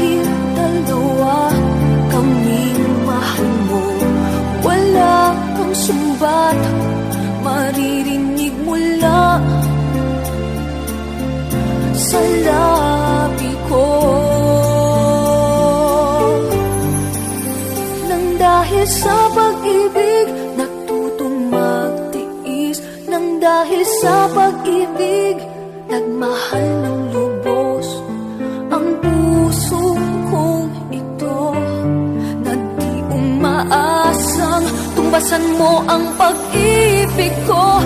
tayong dalawa Kaming mahal Wala kang sumbat Maririnig mula Sa ko. Nang dahil sa pag-ibig Natutong magtiis Nang dahil sa pag-ibig Nagmahal ng lupa umaasang Tumbasan mo ang pag-ibig ko